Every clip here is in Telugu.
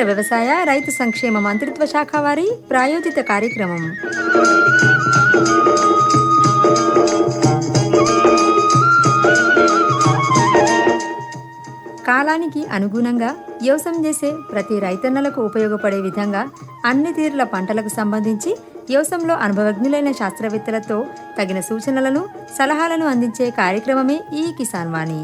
కేంద్ర వ్యవసాయ రైతు సంక్షేమ మంత్రిత్వ శాఖ వారి ప్రాయోజిత కార్యక్రమం. కాలానికి అనుగుణంగా వ్యవసాయం చేసే ప్రతి రైతన్నలకు ఉపయోగపడే విధంగా అన్ని తీరుల పంటలకు సంబంధించి వ్యవసాయంలో అనుభవజ్ఞులైన శాస్త్రవేత్తలతో తగిన సూచనలను సలహాలను అందించే కార్యక్రమమే ఈ కిసాన్ వాణి.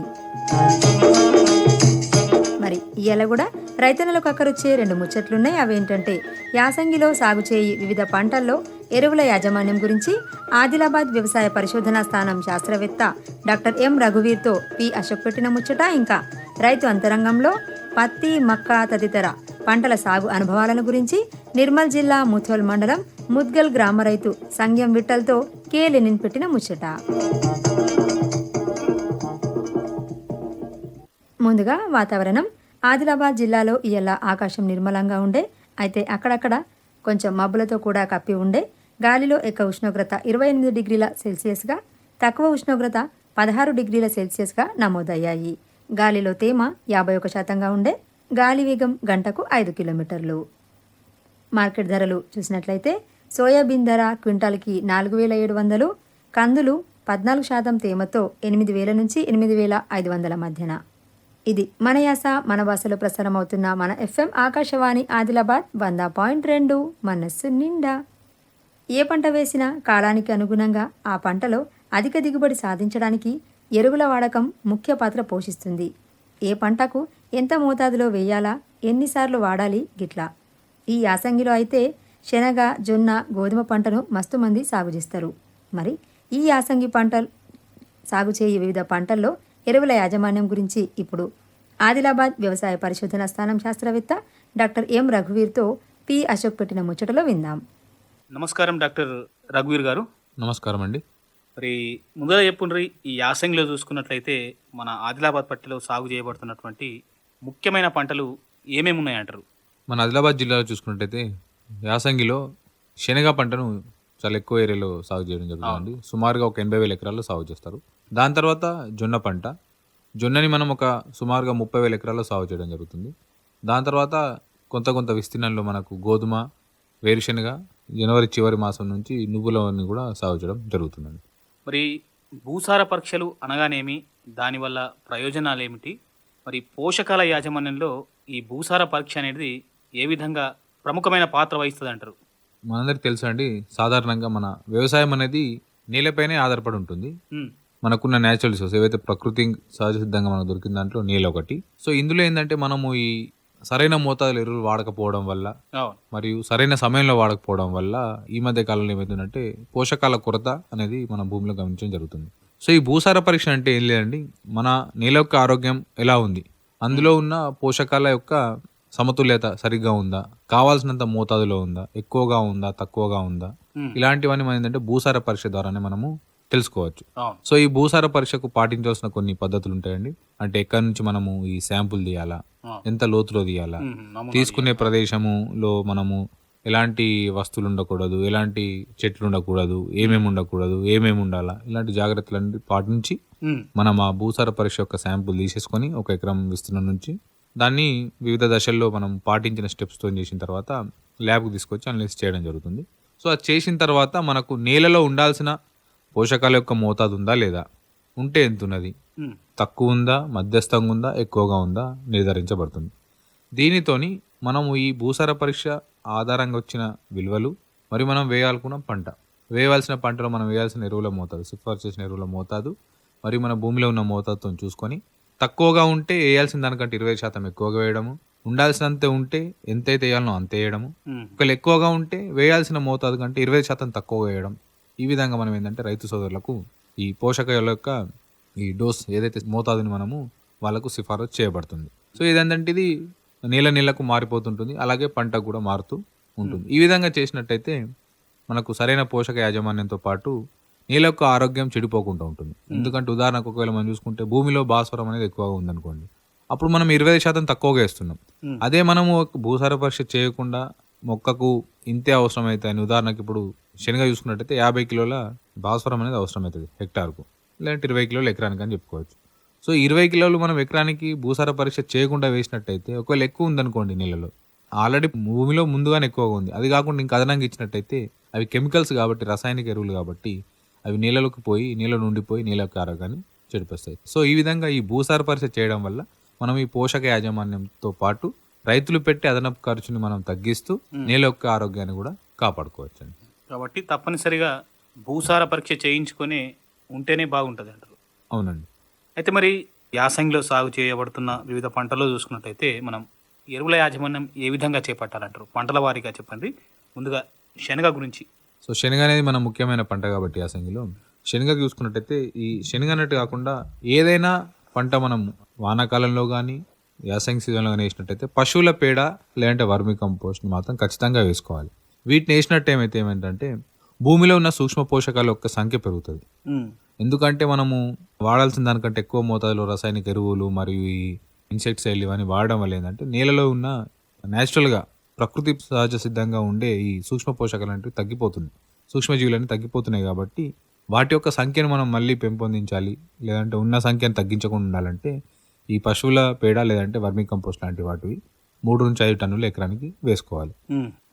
మరి ఇలా కూడా రైతన్నలకు అక్కరొచ్చే రెండు ముచ్చట్లున్నాయి. అవేంటంటే యాసంగిలో సాగు చేయి వివిధ పంటల్లో ఎరువుల యాజమాన్యం గురించి ఆదిలాబాద్ వ్యవసాయ పరిశోధనా స్థానం శాస్త్రవేత్త డాక్టర్ ఎం రఘువీర్తో పి అశోక్ పెట్టిన ముచ్చట ఇంకా. రైతు అంతరంగంలో పత్తి మక్క తదితర పంటల సాగు అనుభవాలను గురించి నిర్మల్ జిల్లా ముథోల్ మండలం ముద్గల్ గ్రామ రైతు సంగ్యం విట్టల్తో కే లెనిన్ పెట్టిన ముచ్చట. ముందుగా వాతావరణం. ఆదిలాబాద్ జిల్లాలో ఇయ్యాల ఆకాశం నిర్మలంగా ఉండే అయితే అక్కడక్కడ కొంచెం మబ్బులతో కూడా కప్పి ఉండే. గాలిలో ఎక్కువ ఉష్ణోగ్రత ఇరవై ఎనిమిది డిగ్రీల సెల్సియస్గా తక్కువ ఉష్ణోగ్రత పదహారు డిగ్రీల సెల్సియస్గా నమోదయ్యాయి. గాలిలో తేమ యాభై ఒక శాతంగా ఉండే గాలి వేగం గంటకు ఐదు కిలోమీటర్లు. మార్కెట్ ధరలు చూసినట్లయితే సోయాబీన్ ధర క్వింటాల్కి నాలుగు వేల ఏడు వందలు కందులు పద్నాలుగు శాతం తేమతో ఎనిమిది వేల నుంచి ఎనిమిది వేల ఐదు వందల మధ్యన. ఇది మన యాస మన భాషలో ప్రసారం అవుతున్న మన ఎఫ్ఎం ఆకాశవాణి ఆదిలాబాద్ వంద పాయింట్ రెండు మనస్సు నిండా. ఏ పంట వేసినా కాలానికి అనుగుణంగా ఆ పంటలో అధిక దిగుబడి సాధించడానికి ఎరువుల వాడకం ముఖ్య పాత్ర పోషిస్తుంది. ఏ పంటకు ఎంత మోతాదులో వేయాలా ఎన్నిసార్లు వాడాలి గిట్లా. ఈ యాసంగిలో అయితే శనగ జొన్న గోధుమ పంటను మస్తు మంది సాగు చేస్తారు. మరి ఈ యాసంగి పంటలు సాగు చేయ వివిధ పంటల్లో ఎరువుల యాజమాన్యం గురించి ఇప్పుడు ఆదిలాబాద్ వ్యవసాయ పరిశోధన స్థానం శాస్త్రవేత్త డాక్టర్ ఎం రఘువీర్తో పి అశోక్ పెట్టిన ముచ్చటలో విందాం. నమస్కారం డాక్టర్ రఘువీర్ గారు. నమస్కారం అండి. మరి ముందర చెప్పుండ్రి ఈ యాసంగిలో చూసుకున్నట్లయితే మన ఆదిలాబాద్ పట్టిలో సాగు చేయబడుతున్నటువంటి ముఖ్యమైన పంటలు ఏమేమి ఉన్నాయంటారు? మన ఆదిలాబాద్ జిల్లాలో చూసుకున్నట్టయితే యాసంగిలో శనగ పంటను చాలా ఎక్కువ ఏరియాలో సాగు చేయడం జరుగుతుంది సుమారుగా ఒక ఎనభై వేల ఎకరాల్లో సాగు చేస్తారు. దాని తర్వాత జొన్న పంట. జొన్నని మనం ఒక సుమారుగా ముప్పై వేల ఎకరాల్లో సాగు చేయడం జరుగుతుంది. దాని తర్వాత కొంత కొంత విస్తీర్ణంలో మనకు గోధుమ వేరుశనగ జనవరి చివరి మాసం నుంచి నువ్వులని కూడా సాగు చేయడం జరుగుతుందండి. మరి భూసార పరీక్షలు అనగానేమి? దానివల్ల ప్రయోజనాలు ఏమిటి? మరి పోషకాల యాజమాన్యంలో ఈ భూసార పరీక్ష అనేది ఏ విధంగా ప్రముఖమైన పాత్ర వహిస్తుంది అంటారు మనందరికి తెలుసు అండి సాధారణంగా మన వ్యవసాయం అనేది నేలపైనే ఆధారపడి ఉంటుంది. మనకున్న న్యాచురల్ రిసోర్స్ ఏవైతే ప్రకృతి సహజ సిద్ధంగా మనకు దొరికిన దాంట్లో నీళ్ళు ఒకటి. సో ఇందులో ఏంటంటే మనము ఈ సరైన మోతాదులో ఎరువులు వాడకపోవడం వల్ల మరియు సరైన సమయంలో వాడకపోవడం వల్ల ఈ మధ్య కాలంలో ఏమవుతుందంటే పోషకాల కొరత అనేది మన భూమిలో గమనించడం జరుగుతుంది. సో ఈ భూసార పరీక్ష అంటే ఏం లేదండి మన నేల యొక్క ఆరోగ్యం ఎలా ఉంది? అందులో ఉన్న పోషకాల యొక్క సమతుల్యత సరిగ్గా ఉందా? కావాల్సినంత మోతాదులో ఉందా? ఎక్కువగా ఉందా? తక్కువగా ఉందా? ఇలాంటివన్నీ మనం ఏంటంటే భూసార పరీక్ష ద్వారానే మనము తెలుసుకోవచ్చు. సో ఈ భూసార పరీక్షకు పాటించాల్సిన కొన్ని పద్ధతులు ఉంటాయండి అంటే ఎక్కడి నుంచి మనము ఈ శాంపుల్ తీయాలా. ఎంత లోతులో తీయాలా? తీసుకునే ప్రదేశములో మనము ఎలాంటి వస్తువులు ఉండకూడదు ఎలాంటి చెట్లు ఉండకూడదు ఏమేమి ఉండకూడదు ఏమేమి ఉండాలా? ఇలాంటి జాగ్రత్తలన్నీ పాటించి మనం ఆ భూసార పరీక్ష యొక్క శాంపుల్ తీసేసుకొని ఒక ఎకరం విస్తీర్ణం నుంచి దాన్ని వివిధ దశల్లో మనం పాటించిన స్టెప్స్తో చేసిన తర్వాత ల్యాబ్కి తీసుకొచ్చి అనలైజ్ చేయడం జరుగుతుంది. సో అది చేసిన తర్వాత మనకు నేలలో ఉండాల్సిన పోషకాల యొక్క మోతాదు ఉందా లేదా? ఉంటే ఎంత ఉన్నది తక్కువ ఉందా మధ్యస్థంగా ఉందా ఎక్కువగా ఉందా? నిర్ధారించబడుతుంది. దీనితోని మనము ఈ భూసార పరీక్ష ఆధారంగా వచ్చిన విలువలు మరి మనం వేయాలనుకున్న పంట. వేయవలసిన పంటలో మనం వేయాల్సిన ఎరువుల మోతాదు సిఫార్సు చేసిన ఎరువుల మోతాదు మరియు మన భూమిలో ఉన్న మోతాదుతో చూసుకొని తక్కువగా ఉంటే వేయాల్సిన దానికంటే ఇరవై శాతం ఎక్కువగా వేయడము ఉండాల్సినంత ఉంటే ఎంతైతే వేయాలనో అంత వేయడము ఒకవేళ ఎక్కువగా ఉంటే వేయాల్సిన మోతాదు కంటే ఇరవై శాతం తక్కువ వేయడం ఈ విధంగా మనం ఏంటంటే రైతు సోదరులకు ఈ పోషకాల యొక్క ఈ డోస్ ఏదైతే మోతాదుని మనము వాళ్ళకు సిఫారసు చేయబడుతుంది. సో ఇదేంటంటే ఇది నీళ్ళ నీళ్ళకు మారిపోతుంటుంది అలాగే పంట కూడా మారుతూ ఉంటుంది. ఈ విధంగా చేసినట్టయితే మనకు సరైన పోషక యాజమాన్యంతో పాటు నేల యొక్క ఆరోగ్యం చెడిపోకుండా ఉంటుంది. ఎందుకంటే ఉదాహరణకు ఒకవేళ మనం చూసుకుంటే భూమిలో భాస్వరం అనేది ఎక్కువగా ఉందనుకోండి అప్పుడు మనం ఇరవై శాతం తక్కువగా వేస్తున్నాం. అదే మనము భూసార పరీక్ష చేయకుండా మొక్కకు ఇంతే అవసరం అవుతాయని ఉదాహరణకి ఇప్పుడు శనగ చూసుకున్నట్టయితే యాభై కిలోల భాస్వరం అనేది అవసరం అవుతుంది హెక్టార్కు. లేదంటే ఇరవై కిలోలు ఎకరానికి అని చెప్పుకోవచ్చు. సో ఇరవై కిలోలు మనం ఎకరానికి భూసార పరీక్ష చేయకుండా వేసినట్టయితే ఒకవేళ ఎక్కువ ఉందనుకోండి నీళ్ళలో ఆల్రెడీ భూమిలో ముందుగానే ఎక్కువగా ఉంది. అది కాకుండా ఇంకా అదనంగా ఇచ్చినట్టయితే అవి కెమికల్స్ కాబట్టి రసాయనిక ఎరువులు కాబట్టి అవి నీళ్ళలోకి పోయి నీళ్ళ ఉండిపోయి నీళ్ళ యొక్క ఆరోగ్యాన్ని చెడిపిస్తాయి. సో ఈ విధంగా ఈ భూసార పరీక్ష చేయడం వల్ల మనం ఈ పోషక యాజమాన్యంతో పాటు రైతులు పెట్టి అదనపు ఖర్చుని మనం తగ్గిస్తూ నేల యొక్క ఆరోగ్యాన్ని కూడా కాపాడుకోవచ్చు అండి కాబట్టి తప్పనిసరిగా భూసార పరీక్ష చేయించుకొని ఉంటేనే బాగుంటుంది అంటారు. అవునండి. అయితే మరి యాసంగిలో సాగు చేయబడుతున్న వివిధ పంటల్లో చూసుకున్నట్టయితే మనం ఎరువుల యాజమాన్యం ఏ విధంగా చేపట్టాలంటారు? పంటల వారీగా చెప్పండి. ముందుగా శనగ గురించి. సో శనగ అనేది మన ముఖ్యమైన పంట కాబట్టి యాసంగిలో. శనగ చూసుకున్నట్టయితే ఈ శనగ అన్నట్టు కాకుండా ఏదైనా పంట మనం వానాకాలంలో కానీ యాసంగి సీజన్లో కానీ వేసినట్టయితే పశువుల పేడ లేదంటే వర్మి కంపోస్ట్ మాత్రం ఖచ్చితంగా వేసుకోవాలి. వీటిని వేసినట్టు ఏమైతే ఏమైందంటే భూమిలో ఉన్న సూక్ష్మ పోషకాల యొక్క సంఖ్య పెరుగుతుంది. ఎందుకంటే మనము వాడాల్సిన దానికంటే ఎక్కువ మోతాదులో రసాయనిక ఎరువులు మరియు ఈ ఇన్సెక్టిసైడ్లు ఇవన్నీ వాడడం వల్ల ఏంటంటే నేలలో ఉన్న న్యాచురల్గా ప్రకృతి సహజ సిద్ధంగా ఉండే ఈ సూక్ష్మ పోషకాలు అనేవి తగ్గిపోతున్నాయి సూక్ష్మజీవులన్నీ తగ్గిపోతున్నాయి కాబట్టి వాటి యొక్క సంఖ్యను మనం మళ్ళీ పెంపొందించాలి లేదంటే ఉన్న సంఖ్యను తగ్గించకుండా ఉండాలంటే ఈ పశువుల పేడ లేదంటే వర్మీ కంపోస్ట్ లాంటి వాటివి మూడు నుంచి ఐదు టన్నులు ఎకరానికి వేసుకోవాలి.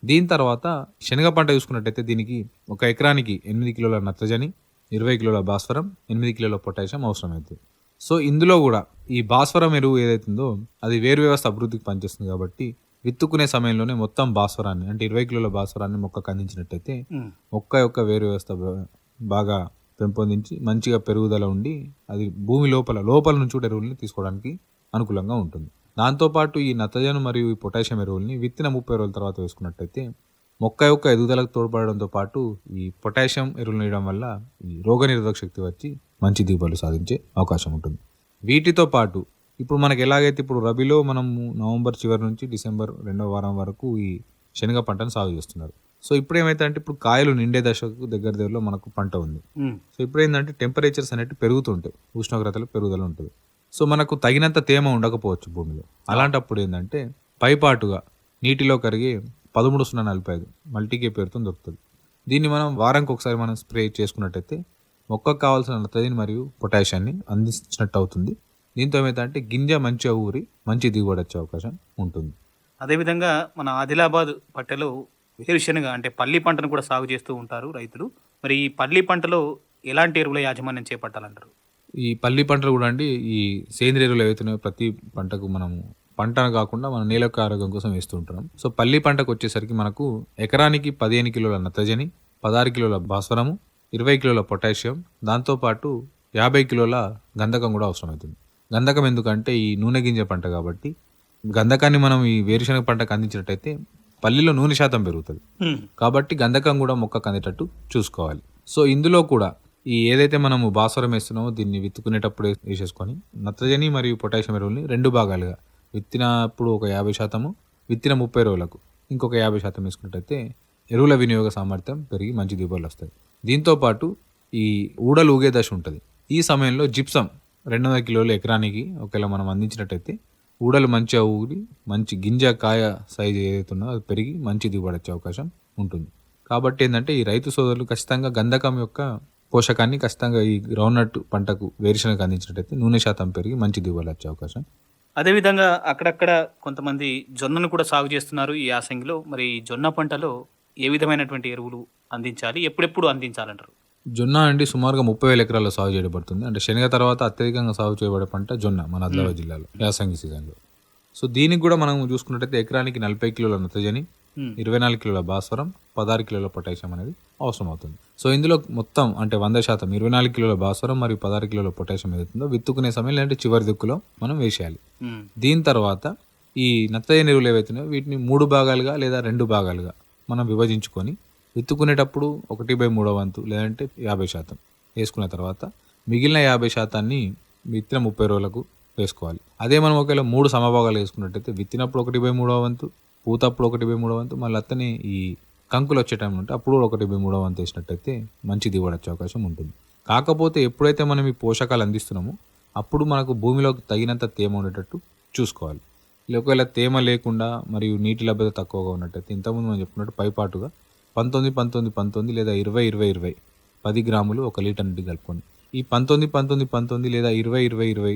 దీని తర్వాత శనగ పంట చూసుకున్నట్టయితే దీనికి ఒక ఎకరానికి ఎనిమిది కిలోల నత్రజని ఇరవై కిలోల భాస్వరం ఎనిమిది కిలోల పొటాషియం అవసరమవుతుంది సో ఇందులో కూడా ఈ భాస్వరం ఎరువు ఏదైతుందో అది వేరు వ్యవస్థ అభివృద్ధికి పనిచేస్తుంది కాబట్టి విత్తుకునే సమయంలోనే మొత్తం భాస్వరాన్ని అంటే ఇరవై కిలోల భాస్వరాన్ని మొక్కకు అందించినట్టయితే మొక్క యొక్క వేరు వ్యవస్థ బాగా పెంపొందించి మంచిగా పెరుగుదల ఉండి అది భూమి లోపల లోపల నుంచి కూడా ఎరువుల్ని తీసుకోవడానికి అనుకూలంగా ఉంటుంది. దాంతోపాటు ఈ నత్రజని మరియు ఈ పొటాషియం ఎరువుల్ని విత్తిన ముప్పై రోజుల తర్వాత వేసుకున్నట్టయితే మొక్క యొక్క ఎదుగుదలకు తోడ్పడడంతో పాటు ఈ పొటాషియం ఎరువులు వేయడం వల్ల ఈ రోగనిరోధక శక్తి వచ్చి మంచి దిగుబడులు సాధించే అవకాశం ఉంటుంది. వీటితో పాటు ఇప్పుడు మనకి ఎలాగైతే ఇప్పుడు రబీలో మనము నవంబర్ చివరి నుంచి డిసెంబర్ రెండవ వారం వరకు ఈ శనగ పంటను సాగు చేస్తున్నారు. సో ఇప్పుడు ఏమైతే అంటే ఇప్పుడు కాయలు నిండే దశకు దగ్గర దగ్గరలో మనకు పంట ఉంది. సో ఇప్పుడు ఏంటంటే టెంపరేచర్స్ అనేవి పెరుగుతుంటాయి. ఉష్ణోగ్రతలు పెరుగుదల ఉంటుంది. సో మనకు తగినంత తేమ ఉండకపోవచ్చు భూమిలో. అలాంటప్పుడు ఏంటంటే పైపాటుగా నీటిలో కరిగి పదమూడు సున్నా నలభై ఐదు మల్టీకే పేరుతో దొరుకుతుంది. దీన్ని మనం వారానికి ఒకసారి మనం స్ప్రే చేసుకున్నట్టయితే మొక్కకు కావాల్సిన నత్రజని మరియు పొటాషియాన్ని అందించినట్టు అవుతుంది దీంతో ఏమైతే గింజ మంచిగా ఊరి మంచి దిగుబడి వచ్చే అవకాశం ఉంటుంది. అదేవిధంగా మన ఆదిలాబాద్ పట్టెలో వేరుశనగ అంటే పల్లి పంటను కూడా సాగు చేస్తూ ఉంటారు రైతులు. మరి ఈ పల్లి పంటలో ఎలాంటి ఎరువుల యాజమాన్యం చేపట్టాలంటారు? ఈ పల్లి పంటలు కూడా అండి ఈ సేంద్రియ ఎరువులు ఏవైతున్నాయో ప్రతి పంటకు మనము పంటను కాకుండా మన నేల యొక్క ఆరోగ్యం కోసం వేస్తూ ఉంటున్నాం. సో పల్లి పంటకు వచ్చేసరికి మనకు ఎకరానికి పదిహేను కిలోల నత్రజని పదహారు కిలోల భాస్వరము ఇరవై కిలోల పొటాషియం దాంతోపాటు యాభై కిలోల గంధకం కూడా అవసరమవుతుంది. గంధకం ఎందుకంటే ఈ నూనె గింజ పంట కాబట్టి గంధకాన్ని మనం ఈ వేరుశనగ పంటకు అందించినట్టయితే పల్లిలో నూనె శాతం పెరుగుతుంది. కాబట్టి గంధకం కూడా మొక్కకు అందేటట్టు చూసుకోవాలి. సో ఇందులో కూడా ఈ ఏదైతే మనము భాస్వరం వేస్తున్నామో దీన్ని విత్తుకునేటప్పుడు వేసేసుకొని నత్రజని మరియు పొటాషియం ఎరువుల్ని రెండు భాగాలుగా విత్తినప్పుడు ఒక యాభై శాతము విత్తిన ముప్పై రోజులకు ఇంకొక యాభై శాతం వేసుకున్నట్టయితే ఎరువుల వినియోగ సామర్థ్యం పెరిగి మంచి దిగుబడులు వస్తాయి. దీంతో పాటు ఈ ఊడలు ఊగే దశ ఉంటుంది. ఈ సమయంలో జిప్సం రెండు వందల కిలోల ఎకరానికి ఒకవేళ మనం అందించినట్టయితే ఊడలు మంచిగా ఊగి మంచి గింజ కాయ సైజు ఏదైతే ఉన్నదో అది పెరిగి మంచి దిగుబడి వచ్చే అవకాశం ఉంటుంది. కాబట్టి ఏంటంటే ఈ రైతు సోదరులు ఖచ్చితంగా గంధకం యొక్క పోషకాన్ని ఖచ్చితంగా ఈ గ్రౌండ్నట్ పంటకు వేరుశనగ అందించినట్టయితే నూనె శాతం పెరిగి మంచి దిగుబడి వచ్చే అవకాశం. అదేవిధంగా అక్కడక్కడ కొంతమంది జొన్నను కూడా సాగు చేస్తున్నారు ఈ యాసంగిలో. మరి ఈ జొన్న పంటలో ఏ విధమైనటువంటి ఎరువులు అందించాలి? ఎప్పుడెప్పుడు అందించాలంటారు? జొన్న అండి సుమారుగా ముప్పై వేల ఎకరాల్లో సాగు చేయబడుతుంది. అంటే శనగ తర్వాత అత్యధికంగా సాగు చేయబడే పంట జొన్న మన ఆదిలాబాద్ జిల్లాలో యాసంగి సీజన్లో. సో దీనికి కూడా మనం చూసుకున్నట్టయితే ఎకరానికి నలభై కిలోల నత్రజని ఇరవై నాలుగు కిలోల భాస్వరం పదహారు కిలోల పొటాషియం అనేది అవసరం అవుతుంది సో ఇందులో మొత్తం అంటే వంద శాతం ఇరవై నాలుగు కిలోల భాస్వరం మరియు పదహారు కిలోల పొటాషియం ఏదైతుందో విత్తుకునే సమయం లేదంటే చివరి దిక్కులో మనం వేసేయాలి. ఉమ్, దీని తర్వాత ఈ నత్రజని ఎరువులు ఏవైతున్నాయో వీటిని మూడు భాగాలుగా లేదా రెండు భాగాలుగా మనం విభజించుకొని విత్తుకునేటప్పుడు ఒకటి బై మూడో వంతు లేదంటే యాభై శాతం వేసుకున్న తర్వాత మిగిలిన యాభై శాతాన్ని విత్తిన ముప్పై రోజులకు వేసుకోవాలి. అదే మనం ఒకవేళ మూడు సమభాగాలు వేసుకున్నట్టయితే విత్తినప్పుడు ఒకటి బై మూడో వంతు పూతప్పుడు ఒకటి బై మూడో వంతు మళ్ళీ అత్తనే ఈ కంకులు వచ్చే టైం ఉంటే అప్పుడు ఒకటి మూడో వంతు వేసినట్టయితే మంచి దిగుబడి వచ్చే అవకాశం ఉంటుంది. కాకపోతే ఎప్పుడైతే మనం ఈ పోషకాలు అందిస్తున్నామో అప్పుడు మనకు భూమిలోకి తగినంత తేమ ఉండేటట్టు చూసుకోవాలి. ఒకవేళ తేమ లేకుండా మరియు నీటి లభ్యత తక్కువగా ఉన్నట్టయితే ఇంతకుముందు మనం చెప్పినట్టు పైపాటుగా పంతొమ్మిది పంతొమ్మిది పంతొమ్మిది లేదా ఇరవై ఇరవై ఇరవై పది గ్రాములు ఒక లీటర్ నీటి కలుపుకోండి ఈ పంతొమ్మిది పంతొమ్మిది పంతొమ్మిది లేదా ఇరవై ఇరవై ఇరవై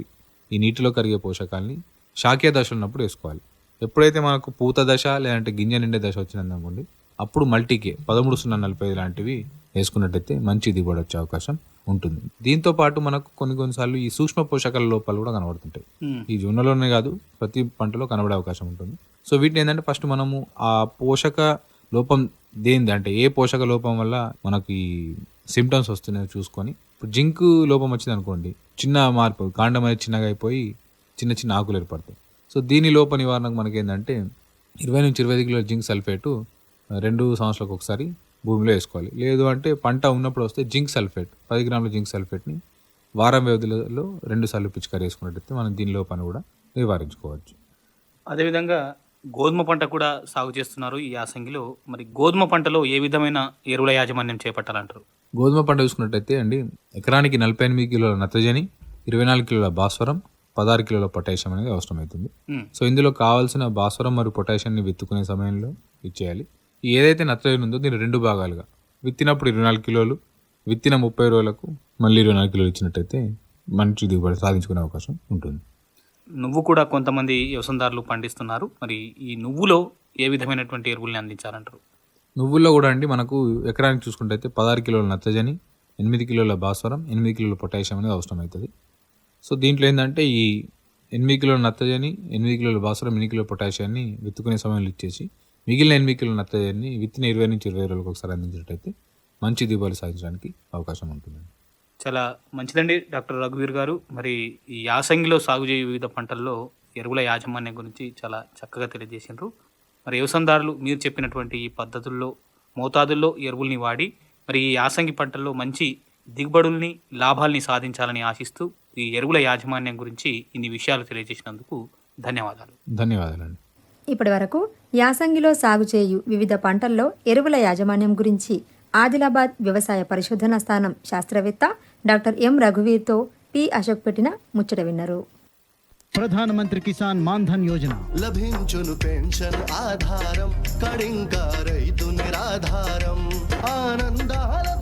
ఈ నీటిలో కరిగే పోషకాలని శాఖీయ దశ ఉన్నప్పుడు వేసుకోవాలి. ఎప్పుడైతే మనకు పూత దశ లేదంటే గింజ నిండే దశ వచ్చింది అనుకోండి అప్పుడు మల్టీకే పదమూడు సున్నా నలభై లాంటివి వేసుకున్నట్టయితే మంచి దిగుబడి వచ్చే అవకాశం ఉంటుంది. దీంతో పాటు మనకు కొన్ని కొన్నిసార్లు ఈ సూక్ష్మ పోషకాల లోపాలు కూడా కనబడుతుంటాయి. ఈ జొన్నలోనే కాదు ప్రతి పంటలో కనబడే అవకాశం ఉంటుంది. సో వీటిని ఏంటంటే ఫస్ట్ మనము ఆ పోషక లోపం దేనిది అంటే ఏ పోషక లోపం వల్ల మనకి సిమ్టమ్స్ వస్తున్నాయో చూసుకొని ఇప్పుడు జింక్ లోపం వచ్చింది అనుకోండి చిన్న మార్పు కాండం అనేది చిన్నగా అయిపోయి చిన్న చిన్న ఆకులు ఏర్పడతాయి. సో దీని లోప నివారణకు మనకి ఏంటంటే ఇరవై నుంచి ఇరవై ఐదు కిలోల జింక్ సల్ఫేటు రెండు సంవత్సరాలకు ఒకసారి భూమిలో వేసుకోవాలి. లేదు అంటే పంట ఉన్నప్పుడు వస్తే జింక్ సల్ఫేట్ పది గ్రాముల జింక్ సల్ఫేట్ని వారం వ్యవధిలో రెండు సార్లు పిచికారి వేసుకున్నట్టయితే మనం దీని లోపాన్ని కూడా నివారించుకోవచ్చు. అదేవిధంగా గోధుమ పంట కూడా సాగు చేస్తున్నారు ఈ యాసంగిలో. మరి గోధుమ పంటలో ఏ విధమైన ఎరువుల యాజమాన్యం చేపట్టాలంటారు? గోధుమ పంట చూసుకున్నట్టయితే అండి ఎకరానికి నలభై ఎనిమిది కిలోల నత్రజని ఇరవై నాలుగు కిలోల భాస్వరం పదహారు కిలోల పొటాషియం అనేది అవసరమవుతుంది. ఉమ్. సో ఇందులో కావాల్సిన భాస్వరం మరియు పొటాషియాన్ని విత్తుకునే సమయంలో ఇచ్చేయాలి. ఏదైతే నత్రజని ఉందో దీన్ని రెండు భాగాలుగా విత్తినప్పుడు ఇరవై నాలుగు కిలోలు విత్తిన ముప్పై రోజులకు మళ్ళీ ఇరవై నాలుగు కిలోలు ఇచ్చినట్టయితే మంచి దిగుబడి సాధించుకునే అవకాశం ఉంటుంది. నువ్వు కూడా కొంతమంది వ్యవసాయదారులు పండిస్తున్నారు. మరి ఈ నువ్వులో ఏ విధమైనటువంటి ఎరువుల్ని అందించాలంటారు? నువ్వుల్లో కూడా అండి మనకు ఎకరానికి చూసుకుంటే పదహారు కిలోల నత్రజని ఎనిమిది కిలోల భాస్వరం ఎనిమిది కిలోల పొటాషియం అనేది అవసరం అవుతుంది సో దీంట్లో ఏంటంటే ఈ ఎనిమిది కిలోల నత్రజని ఎనిమిది కిలోల భాస్వరం ఎనిమిది కిలోల పొటాషియాన్ని విత్తుకునే సమయంలో ఇచ్చేసి మిగిలిన ఎనిమిది కిలోల నత్రజని విత్తిన ఇరవై నుంచి ఇరవై రోజులకు ఒకసారి అందించినట్టయితే మంచి దిగుబడి సాధించడానికి అవకాశం ఉంటుంది. చాలా మంచిదండి డాక్టర్ రఘువీర్ గారు. మరి ఈ యాసంగిలో సాగు చేయ వివిధ పంటల్లో ఎరువుల యాజమాన్యం గురించి చాలా చక్కగా తెలియజేసిండ్రు. మరి వ్యవసాయదారులు మీరు చెప్పినటువంటి ఈ పద్ధతుల్లో మోతాదుల్లో ఎరువుల్ని వాడి మరి ఈ యాసంగి పంటల్లో మంచి దిగుబడుల్ని లాభాల్ని సాధించాలని ఆశిస్తూ ఈ ఎరువుల యాజమాన్యం గురించి ఇన్ని విషయాలు తెలియజేసినందుకు ధన్యవాదాలు. ధన్యవాదాలండి. ఇప్పటి వరకు యాసంగిలో సాగు చేయు వివిధ పంటల్లో ఎరువుల యాజమాన్యం గురించి ఆదిలాబాద్ వ్యవసాయ పరిశోధనా స్థానం శాస్త్రవేత్త డాక్టర్ ఎం రఘువీర్తో పి అశోక్ పెట్టిన ముచ్చట విన్నారు. ప్రధానమంత్రి కిసాన్ మాన్ధన్ యోజన. లభించును పెన్షన్ ఆధారం కడింకా రైతు నిరాధారం అనుబంధం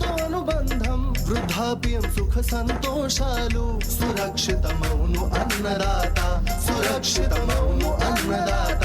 వృద్ధాప్యం సుఖ సంతోషాలు సురక్షితమౌను అన్నదాత సురక్షితమౌను అన్నదాత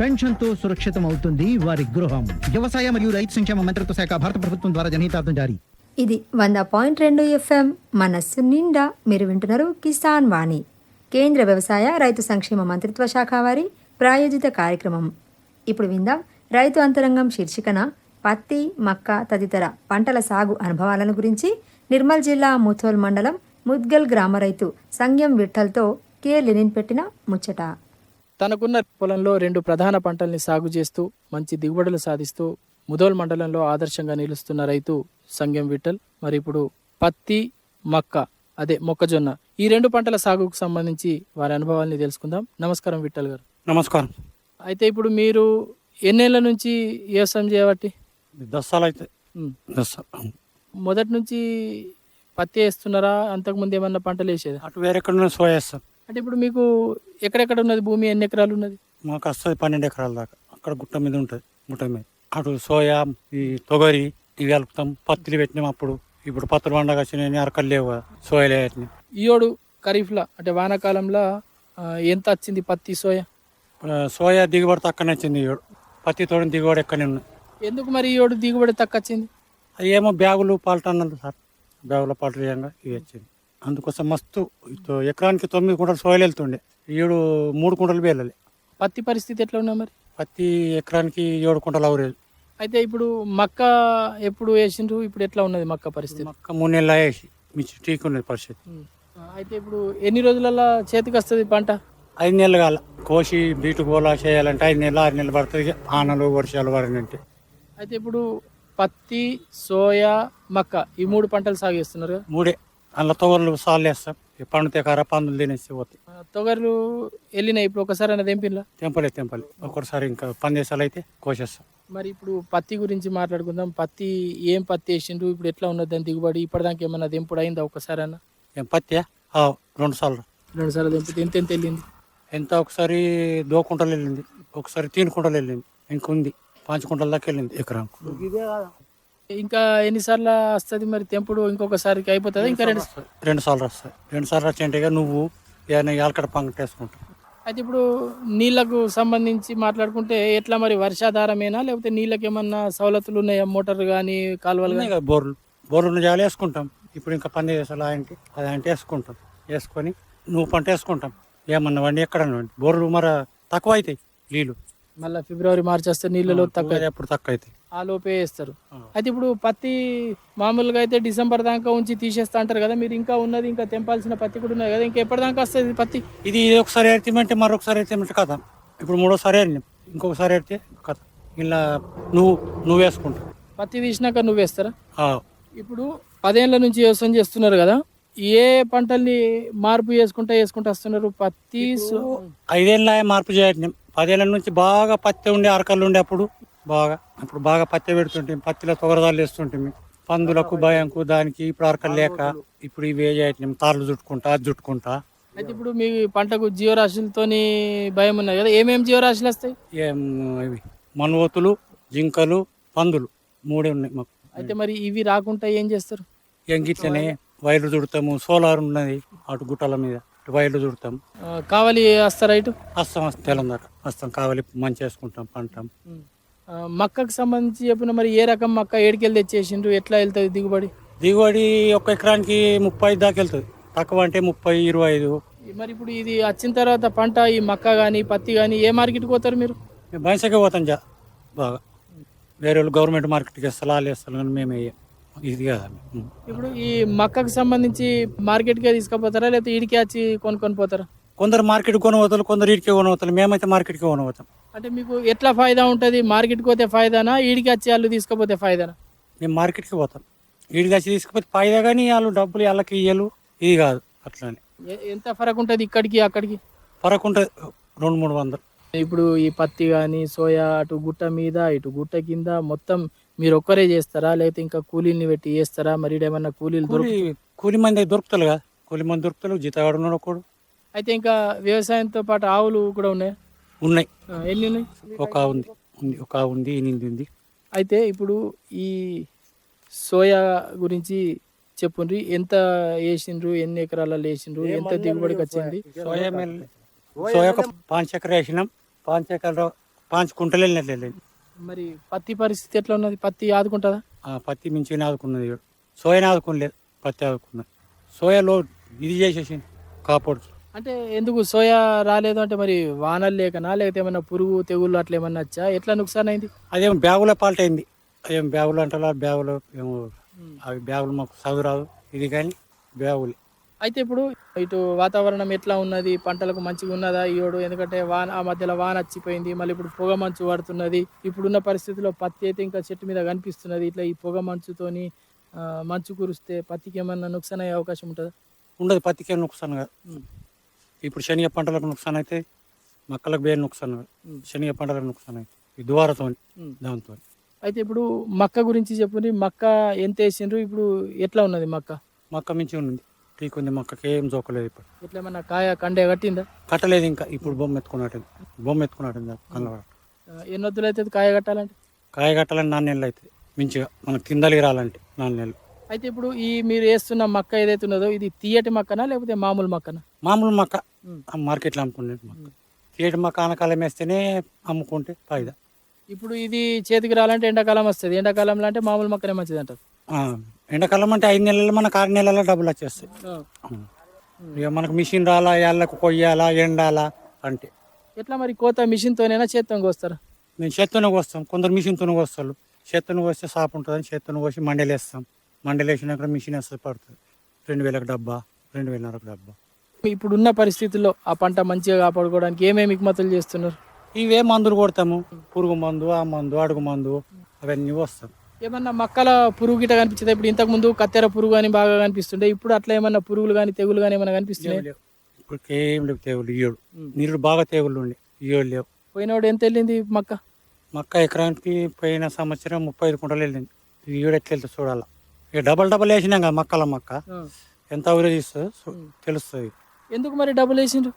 పెన్షన్తో సురక్షితం అవుతుంది వారి గృహం. వ్యవసాయ మరియు రైతు సంక్షేమ మంత్రిత్వ శాఖ భారత ప్రభుత్వం ద్వారా జనహితార్థం జారీ. ఇది వంద పాయింట్ రెండు ఎఫ్ఎం. మనస్సు నిండా మీరు వింటున్నారు కిసాన్ వాణి. కేంద్ర వ్యవసాయ రైతు సంక్షేమ మంత్రిత్వ శాఖ వారి ప్రాయోజిత కార్యక్రమం. ఇప్పుడు విందాం రైతు అంతరంగం శీర్షికన పత్తి మక్క తదితర పంటల సాగు అనుభవాలను గురించి నిర్మల్ జిల్లా ముథోల్ మండలం ముద్గల్ గ్రామ రైతు సంగ్యం విఠల్తో కే లెనిన్ పెట్టిన ముచ్చట. తనకున్న పొలంలో రెండు ప్రధాన పంటల్ని సాగు చేస్తూ మంచి దిగుబడులు సాధిస్తూ ముదోల్ మండలంలో ఆదర్శంగా నిలుస్తున్న రైతు సంగం విఠల్. మరి ఇప్పుడు పత్తి మక్క అదే మొక్కజొన్న ఈ రెండు పంటల సాగుకు సంబంధించి వారి అనుభవాల్ని తెలుసుకుందాం. నమస్కారం విఠల్ గారు. నమస్కారం. అయితే ఇప్పుడు మీరు ఎన్నేళ్ళ నుంచి వ్యవసాయం చేయబట్టి? అయితే. మొదటి నుంచి పత్తి వేస్తున్నారా? అంతకుముందు ఏమన్నా పంటలు వేసేదా? అటు వేరెక్కడ సోయా వేస్తాం. అంటే ఇప్పుడు మీకు ఎక్కడెక్కడ ఉన్నది భూమి? ఎన్ని ఎకరాలు ఉన్నది మాకు వస్తుంది పన్నెండు ఎకరాల దాకా. అక్కడ గుట్ట మీద ఉంటుంది గుట్ట మీద. అటు సోయా ఈ తొగరి ఇవి కలుపుతాం పత్తిలు పెట్టినాం అప్పుడు. ఇప్పుడు పత్తులు పండగ వచ్చినాయి అరకలు లేవు కదా, సోయలే ఈయోడు ఖరీఫ్లో అంటే వానాకాలంలో ఆ, ఎంత వచ్చింది పత్తి సోయా? సోయా దిగుబడి తక్కువనే వచ్చింది ఈ ఏడు. పత్తి తోడిన దిగుబడి ఎక్కడనే ఉన్నాయి ఎందుకు మరి ఈయోడు దిగుబడి తక్కువ వచ్చింది? అది ఏమో బ్యాగులు పాల్ట అన్నది సార్. బ్యాగుల పాల్ట వేయంగా ఇవి వచ్చింది. అందుకోసం మస్తు ఎకరానికి తొమ్మిది కుంటలు సోయలు వెళ్తుండే. ఏడు మూడు కుంటలు వెళ్ళాలి పత్తి పరిస్థితి ఎట్లా ఉన్నా మరి? పత్తి ఎకరానికి ఏడు కుంటలు అవరేది. అయితే ఇప్పుడు మక్క ఎప్పుడు వేసిండ్రు? ఇప్పుడు ఎట్లా ఉన్నది మక్క పరిస్థితి? మొక్క మూడు నెలలు వేసి మించి టీకున్నది పరిస్థితి. ఉమ్. ఆ, అయితే ఇప్పుడు ఎన్ని రోజులలో చేతికి వస్తుంది పంట? ఐదు నెలలు కాల. కోసి బీటు గోలా చేయాలంటే ఐదు నెలలు ఆరు నెలలు పడుతుంది ఆనలు వర్షాలు పడినంటే. అయితే ఇప్పుడు పత్తి సోయా మక్క ఈ మూడు పంటలు సాగు చేస్తున్నారు? మూడే. అందులో తొగర్లు సాలు వేస్తాం ఈ పండుతే కార పందులు తినేసి పోతాయి. తొగర్లు వెళ్ళినాయి ఇప్పుడు ఒకసారి అనేది తెంపిల్లా? తెంపలే తెంపలే ఒకసారి ఇంకా పందేసాలు అయితే కోసేస్తాం. మరి ఇప్పుడు పత్తి గురించి మాట్లాడుకుందాం. పత్తి ఏం పత్తి వేసిండ్రు? ఇప్పుడు ఎట్లా ఉన్నది? దాని దిగుబడి ఇప్పటిదాకా ఏమన్నా దెంపుడు అయిందా ఒకసారి అన్న? ఏం పత్తియా ఆ, రెండు సార్లు. రెండు సార్లు దెంపితే ఎంత ఎంత వెళ్ళింది? ఎంత ఒకసారి దో కుంటలు వెళ్ళింది. ఒకసారి తీన్ కుంటలు వెళ్ళింది. ఇంకుంది పాంచ్ కుంటల దాకా వెళ్ళింది ఎకరం ఇంకా ఎన్నిసార్లు వస్తుంది మరి తెంపుడు ఇంకొకసారికి అయిపోతుంది? ఇంకా రెండు రెండు సార్లు వస్తాయి రెండు సార్లు వచ్చాయంటే నువ్వు ఏదైనా యాలకడ పంగ వేసుకుంటావు అయితే ఇప్పుడు నీళ్ళకు సంబంధించి మాట్లాడుకుంటే ఎట్లా మరి వర్షాధారమేనా? లేకపోతే నీళ్ళకి ఏమన్నా సవలతులు ఉన్నాయా? మోటార్ కానీ కాలువలు కానీ బోర్లు. బోర్లు జాలి వేసుకుంటాం. ఇప్పుడు ఇంకా పని చేసాలి ఆయనకి అది అంటే వేసుకుంటాం. వేసుకొని నువ్వు పంట వేసుకుంటాం. ఏమన్నా వండి ఎక్కడ బోర్లు మరి తక్కువ అవుతాయి నీళ్ళు మళ్ళీ ఫిబ్రవరి మార్చి వస్తే నీళ్ళలో తక్కువ అప్పుడు తక్కువ అవుతాయి ఆ లోపే వేస్తారు. అయితే ఇప్పుడు పత్తి మామూలుగా అయితే డిసెంబర్ దాకా ఉంచి తీసేస్తా అంటారు కదా మీరు ఇంకా ఉన్నది ఇంకా తెంపాల్సిన పత్తి కూడా ఉన్నది కదా ఇంకా ఎప్పటిదాకా వస్తుంది పత్తి? ఇది ఇది ఒకసారి ఎత్తిమంటే మరొకసారి ఎత్తిమంటే కదా ఇప్పుడు మూడోసారి ఏరినాం ఇంకొకసారి ఎడితే కథ. ఇలా నువ్వు నువ్వు వేసుకుంటావు. పత్తి తీసినాక నువ్వు వేస్తారా? ఇప్పుడు పదేళ్ళ నుంచి వ్యవసాయం చేస్తున్నారు కదా ఏ పంటల్ని మార్పు చేసుకుంటా చేసుకుంటా వస్తున్నారు? పత్తి ఐదేళ్ళ మార్పు చేయట్లేం. పదేళ్ళ నుంచి బాగా పత్తి ఉండే అరకలు ఉండే అప్పుడు బాగా అప్పుడు బాగా పత్తి పెడుతుంటే పత్తిలో తొగరదాలు వేస్తుంటే పందులకు భయంకు దానికి ఇప్పుడు అరకలు లేక ఇప్పుడు ఇవి ఏ చేయట్లేం తాళ్ళు చుట్టుకుంటా అది చుట్టుకుంటా. అయితే ఇప్పుడు మీ పంటకు జీవరాశులతోని భయం ఉన్నది కదా? ఏమేమి జీవరాశులు వస్తాయి? ఏం ఇవి? మనువతులు జింకలు పందులు. మూడే ఉన్నాయి మాకు. అయితే మరి ఇవి రాకుండా ఏం చేస్తారు? ఏం గిట్లనే వైర్లు చుడతాము సోలార్ ఉన్నది అటు గుట్టల మీద వైర్లు చుడతాం కావాలి వస్తారా ఇటు? వస్తాం వస్తాం తెలంగాణ వస్తాం కావాలి మంచి వేసుకుంటాం పంటాం మక్కకు సంబంధించి చెప్పిన మరి ఏ రకం మక్క ఏడికెళ్ళి తెచ్చేసిండ్రు ఎట్లా వెళ్తుంది దిగుబడి? దిగుబడి ఒక ఎకరానికి ముప్పై ఐదు దాకా వెళ్తుంది. తక్కువ అంటే ముప్పై ఇరవై ఐదు. మరి ఇప్పుడు ఇది వచ్చిన తర్వాత పంట ఈ మక్క కానీ పత్తి కానీ ఏ మార్కెట్కి పోతారు మీరు? మేము బయసకే పోతాం జా బాగా. వేరే వాళ్ళు గవర్నమెంట్ మార్కెట్కి ఇస్తారు వాళ్ళు ఇస్తారు కానీ మేము. ఇది కదా. ఇప్పుడు ఈ మక్కకు సంబంధించి మార్కెట్కే తీసుకుపోతారా లేకపోతే ఈడికి వచ్చి కొనుక్కొని పోతారా? కొందరు మార్కెట్ కొనవతలు కొందరు ఇటుకే కొనవతలు. మేమైతే మార్కెట్కి కొనవతాం. అంటే మీకు ఎట్లా ఫాయిదా ఉంటుంది? మార్కెట్కి పోతే ఫాయిదానా? ఈడికి వచ్చి వాళ్ళు తీసుకుపోతే ఫాయిదానా? మేము మార్కెట్కి పోతాం. వీడికి వచ్చి తీసుకుపోతే ఫాయిదా కానీ వాళ్ళు డబ్బులు వాళ్ళకి ఇయ్యలు. ఇది కాదు అట్లానే. ఎంత ఫరక్ ఉంటుంది ఇక్కడికి అక్కడికి? ఫరక్ ఉంటుంది. రెండు మూడు వందలు. ఇప్పుడు ఈ పత్తి కానీ సోయా అటు గుట్ట మీద ఇటు గుట్ట కింద మొత్తం మీరు ఒక్కరే చేస్తారా? లేకపోతే ఇంకా కూలీల్ని పెట్టి చేస్తారా? మరి ఏమన్నా కూలీలు కూలి దొరుకు కూలి మంది దొరుకుతారు కదా. కూలి మంది దొరుకుతారు. జీతగాడు ఉన్నాడు ఒకడు అయితే ఇంకా వ్యవసాయంతో పాటు ఆవులు కూడా ఉన్నాయి? ఉన్నాయి. ఆ, ఎన్ని ఉన్నాయి? ఒక ఉంది. ఉంది. ఒక ఉంది. ఎనిమిది ఉంది. అయితే ఇప్పుడు ఈ సోయా గురించి చెప్పుండ్రి. ఎంత వేసిండ్రు? ఎన్ని ఎకరాలలో వేసిండ్రు? ఎంత దిగుబడికి వచ్చింది? సోయా మిల్ సోయా ఒక పాంచ్ ఎకర వేసినాం. పాంచ్ ఎకర పాంచ్ కుంటలు వెళ్ళినట్లు వెళ్ళింది మరి పత్తి పరిస్థితి ఎట్లా ఉన్నది? పత్తి ఆదుకుంటుందా? ఆ పత్తి మించి ఆదుకున్నది. సోయాని ఆదుకోలేదు పత్తి ఆదుకున్నది సోయాలో ఇది చేసేసింది కాపాడు. అంటే ఎందుకు సోయా రాలేదు అంటే మరి వానలు లేకనా? లేకపోతే ఏమన్నా పురుగు తెగుళ్ళు అట్లా ఏమన్నా వచ్చా? ఎట్లా నుక్సాన్ అయింది? అదేం బ్యాగులో పాల్ట్ అయింది. అదేం బ్యాగులు అంటారా? బ్యాగులు ఏమో అవి బ్యాగులు మాకు చదువు రాదు. ఇది కానీ బ్యాగులు. అయితే ఇప్పుడు ఇటు వాతావరణం ఎట్లా ఉన్నది? పంటలకు మంచిగా ఉన్నదా ఈయోడు ఎందుకంటే వాన ఆ మధ్యలో వాన వచ్చిపోయింది మళ్ళీ ఇప్పుడు పొగ మంచు పడుతున్నది. ఇప్పుడున్న పరిస్థితిలో పత్తి అయితే ఇంకా చెట్టు మీద కనిపిస్తున్నది. ఇట్లా ఈ పొగ మంచుతోని మంచు కురిస్తే పత్తికి ఏమన్నా నుక్సాన్ అయ్యే అవకాశం ఉంటుందా? ఉండదు. పత్తికే నుక్సాన్ కాదు ఇప్పుడు శనగ పంటలకు నుక్సాన్ అయితే మొక్కలకు బేరు నుక్సాన్ శనగ పంటలకు నుక్సాన్ అయితే. ఈ దువారతో దాంతో అయితే ఇప్పుడు మక్క గురించి చెప్పుని మక్క ఎంత వేసిండ్రు? ఇప్పుడు ఎట్లా ఉన్నది మక్క? మొక్క మించి ఉంది టీకుంది మొక్కకి ఏం జోకలేదు ఇప్పుడు. ఎట్లా ఏమన్నా కాయ కండే కట్టిందా? కట్టలేదు ఇంకా. ఇప్పుడు బొమ్మ ఎత్తుకున్నట్టు బొమ్మ ఎత్తుకున్నట్టు కన్నవాడు ఎన్ని వద్దులు అవుతుంది కాయ కట్టాలంటే? కాయ కట్టాలని నాలుగు నెలలు అవుతుంది. మించిగా మనకు కిందలికి రాలంటే నాలుగు నెలలు. అయితే ఇప్పుడు ఈ మీరు వేస్తున్న మక్క ఏదైతే ఉన్నదో ఇది తీయటి మక్కనా లేకపోతే మామూలు మక్కనా? మామూలు మొక్క. మార్కెట్లో అమ్ముకునేది మొక్క. తీయటి మొక్క ఆనకాలం వేస్తేనే అమ్ముకుంటే ఫాయిదా. ఇప్పుడు ఇది చేతికి రాలంటే ఎండాకాలం వస్తుంది. ఎండాకాలంలో అంటే మామూలు మక్కనే మంచిది అంటారు. ఎండాకాలం అంటే ఐదు నెలలు మనకు ఆరు నెలల డబ్బులు వచ్చేస్తాయి. ఇక మనకు మిషన్ రాలా ఏళ్ళకు కొయ్యాలా ఎండాలా అంటే. ఎట్లా మరి కోత మిషన్తోనైనా చేత్తో కోస్తారా? మేము చేత్తోనే వస్తాం కొందరు మిషన్తోనే వస్తారు చేత్తను కోస్తే సాపు ఉంటుందని చేత్తను కోసి మండలేస్తాం. మండలేసినాక మిషన్ వేస్తుంది పడుతుంది. రెండు వేలకు డబ్బా రెండు వేలన్నరకు డబ్బా. ఇప్పుడున్న పరిస్థితుల్లో ఆ పంట మంచిగా కాపాడుకోవడానికి ఏమేమి ఎగుమతులు చేస్తున్నారు? ఇవే మందులు కొడతాము. పురుగు మందు ఆ మందు అడుగు మందు అవన్నీ వస్తాం. ఏమన్నా మక్కల పురుగు గిట కనిపించేది? ఇప్పుడు ఇంతకు ముందు కత్తెర పురుగు అని బాగా కనిపిస్తుండే. ఇప్పుడు అట్లా ఏమన్నా పురుగులు కానీ తెగులు కానీ ఏమైనా కనిపిస్తున్నాయి? ఇప్పుడు ఏం లేవు తెగులు ఇయ్యడు నీళ్ళు బాగా తెగులు ఉండే ఇయ్యడు లేవు. పోయినోడు ఎంత వెళ్ళింది మక్క? మక్క ఎకరానికి పోయిన సంవత్సరం ముప్పై ఐదు కుంటలు వెళ్ళింది. ఇయ్యడు ఎట్లా వెళ్తే చూడాలి. ఇక డబల్ డబల్ వేసినాం కదా మక్కల మక్క. ఎంత అవరేజ్ ఇస్తుందో తెలుస్తుంది. ఎందుకు మరి డబ్బులు వేసిండ్రు?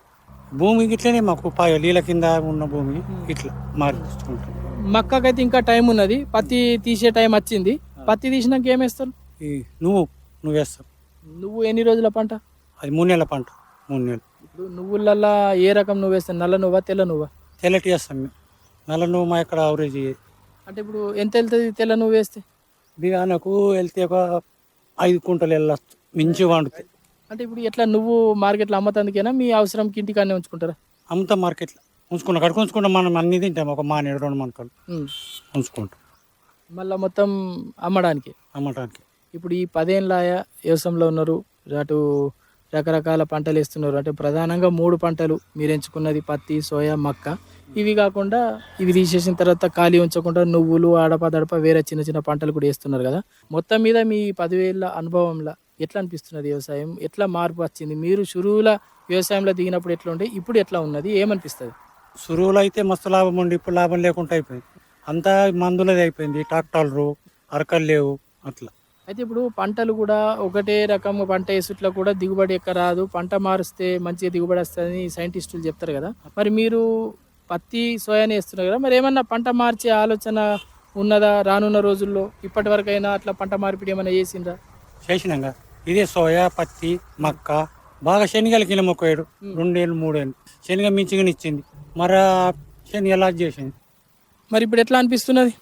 భూమి ఇట్లనే మాకు పాయ నీళ్ళ కింద ఉన్న భూమి ఇట్లా మార్చుకుంటాం మక్కకైతే ఇంకా టైం ఉన్నది. పత్తి తీసే టైం వచ్చింది. పత్తి తీసినాక ఏమేస్తారు ఈ నువ్వు నువ్వు వేస్తావు. నువ్వు ఎన్ని రోజుల పంట? అది మూడు నెలల పంట. మూడు నెలలు. ఇప్పుడు నువ్వులల్లా ఏ రకం నువ్వు వేస్తావు? నల్ల నువ్వా తెల్ల నువ్వా? తెల్లటి వేస్తాం మేము. నల్ల నువ్వు మా ఇక్కడ అవరేజ్ అంటే ఇప్పుడు ఎంత వెళ్తుంది తెల్ల నువ్వు వేస్తే? బిగానకు వెళ్తే ఒక ఐదు కుంటలు వెళ్ళొచ్చు. మించి వండుతాయి. అంటే ఇప్పుడు ఎట్లా నువ్వు మార్కెట్లో అమ్మతందుకేనా? మీ అవసరంకి ఇంటికానే ఉంచుకుంటారా? అమ్ముతాం మార్కెట్లో. ఉంచుకున్నాం. అక్కడికి ఉంచుకుంటాం మనం అన్ని తింటాం. ఒక మానేడు రెండు మనకలు. ఉంచుకుంటాం. మళ్ళా మొత్తం అమ్మడానికి? అమ్మటానికి. ఇప్పుడు ఈ పదేళ్ళ వ్యవసాయంలో ఉన్నారు. అటు రకరకాల పంటలు వేస్తున్నారు. అంటే ప్రధానంగా మూడు పంటలు మీరు ఎంచుకున్నది పత్తి సోయా మక్క. ఇవి కాకుండా ఇవి తీసేసిన తర్వాత ఖాళీ ఉంచకుండా నువ్వులు ఆడప దడప వేరే చిన్న చిన్న పంటలు కూడా వేస్తున్నారు కదా. మొత్తం మీద మీ పదివేల అనుభవంలో ఎట్లా అనిపిస్తున్నది వ్యవసాయం? ఎట్లా మార్పు వచ్చింది? మీరు షురువుల వ్యవసాయంలో దిగినప్పుడు ఎట్లా ఉండే? ఇప్పుడు ఎట్లా ఉన్నది? ఏమనిపిస్తుంది? సురువులు అయితే మస్తు లాభం ఉండి ఇప్పుడు లాభం లేకుండా అయిపోయింది. అంతా మందులది అయిపోయింది. ట్రాక్టర్లు అరకలు లేవు. అట్లా. అయితే ఇప్పుడు పంటలు కూడా ఒకటే రకం పంట వేసుట్లో కూడా దిగుబడి ఎక్క రాదు. పంట మారుస్తే మంచిగా దిగుబడి వస్తుందని సైంటిస్టులు చెప్తారు కదా. మరి మీరు పత్తి సోయాని వేస్తున్నారు కదా. మరి ఏమన్నా పంట మార్చే ఆలోచన ఉన్నదా రానున్న రోజుల్లో? ఇప్పటి వరకైనా అట్లా పంట మార్పిడి ఏమైనా చేసిండ్రా? చేసినాక ఇదే సోయా పత్తి మక్క. బాగా శనగలు కిలో మొక్కేడు రెండేళ్ళు మూడేళ్ళు. శనగ మించిగా ఇచ్చింది. మరి శనగ లాజ్ చేసింది? మరి ఇప్పుడు ఎట్లా అనిపిస్తున్నది?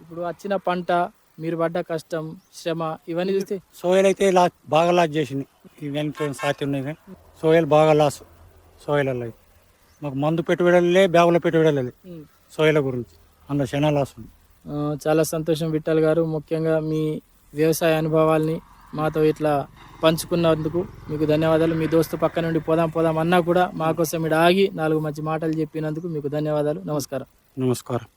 ఇప్పుడు వచ్చిన పంట మీరు పడ్డ కష్టం శ్రమ ఇవన్నీ చూస్తే సోయలు అయితే లా బాగా లాస్ చేసింది. ఇవి వెనక సాతి ఉన్నాయి కానీ సోయలు బాగా లాస్ సోయలలో అయితే. మాకు మందు పెట్టుబడులే బ్యాగులో పెట్టుబడులే సోయల గురించి. అందులో శనా లాస్ ఉంది. ఆ, చాలా సంతోషం విఠల్ గారు. ముఖ్యంగా మీ వ్యవసాయ అనుభవాల్ని మాతో ఇట్లా పంచుకున్నందుకు మీకు ధన్యవాదాలు. మీ దోస్తు పక్క నుండి పోదాం పోదాం అన్నా కూడా మా కోసం ఇక్కడ ఆగి నాలుగు మంచి మాటలు చెప్పినందుకు మీకు ధన్యవాదాలు. నమస్కారం. నమస్కారం.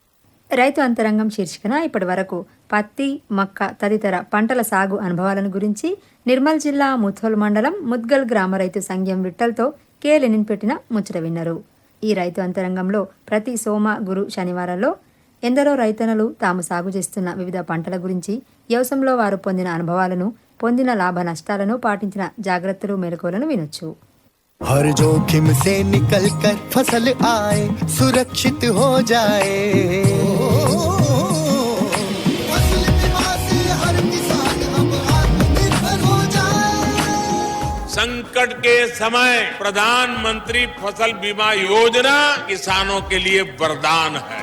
రైతు అంతరంగం శీర్షికన ఇప్పటి వరకు పత్తి మక్క తదితర పంటల సాగు అనుభవాలను గురించి నిర్మల్ జిల్లా ముథోల్ మండలం ముద్గల్ గ్రామ రైతు సంఘం విట్టల్తో కే లెనిన్ పెట్టిన ముచ్చట విన్నారు. ఈ రైతు అంతరంగంలో ప్రతి సోమ గురు శనివారంలో ఎందరో రైతన్నలు తాము సాగు చేస్తున్న వివిధ పంటల గురించి వ్యవసాయంలో వారు పొందిన అనుభవాలను పొందిన లాభ నష్టాలను పాటించిన జాగ్రత్తలు మెలకువలను వినొచ్చు हर जोखिम से निकल कर फसल आए सुरक्षित हो जाए फसल बीमा से हर किसान अब आत्मनिर्भर हो जाए संकट के समय प्रधानमंत्री फसल बीमा योजना किसानों के लिए वरदान है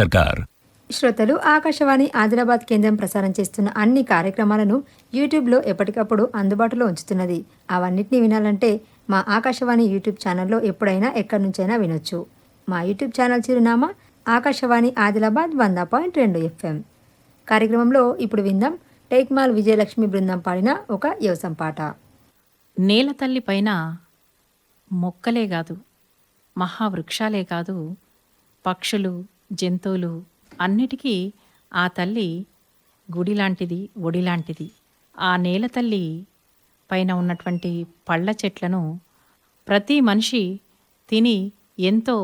సర్కార్. శ్రోతలు ఆకాశవాణి ఆదిలాబాద్ కేంద్రం ప్రసారం చేస్తున్న అన్ని కార్యక్రమాలను యూట్యూబ్లో ఎప్పటికప్పుడు అందుబాటులో ఉంచుతున్నది. అవన్నిటిని వినాలంటే మా ఆకాశవాణి యూట్యూబ్ ఛానల్లో ఎప్పుడైనా ఎక్కడి నుంచైనా వినొచ్చు. మా యూట్యూబ్ ఛానల్ చిరునామా ఆకాశవాణి ఆదిలాబాద్ వంద పాయింట్ రెండు ఎఫ్ఎం. కార్యక్రమంలో ఇప్పుడు విందాం. టేక్మాల్ విజయలక్ష్మి బృందం పాడిన ఒక యవసం పాట. నేల తల్లి పైన మొక్కలే కాదు మహావృక్షాలే కాదు పక్షులు జంతువులు అన్నిటికీ ఆ తల్లి గుడి లాంటిది ఒడి లాంటిది ఆ నేల తల్లి పైన ఉన్నటువంటి పళ్ళ చెట్లను ప్రతి మనిషి తిని ఎంతో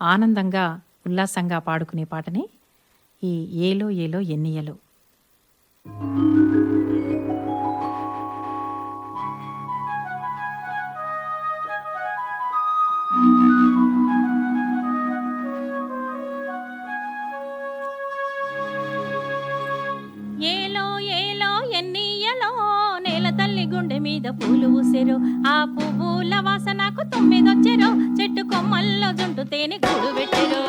ఆనందంగా ఉల్లాసంగా పాడుకునే పాటని ఈ ఏలో ఏలో ఎన్నియలో. మీద పూలు ఊసెరు ఆ పువ్వుల వాసనకు తొమ్మిదొచ్చెరు చెట్టు కొమ్మల్లో జుంటు తేనె గుడు పెట్టెరు.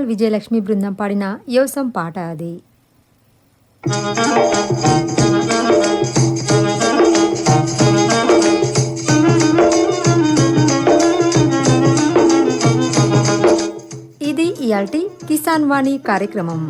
తిరుమల విజయలక్ష్మి బృందం పాడిన యోసం పాట అది. ఇది ఇయాల్టి కిసాన్ వాణి కార్యక్రమం.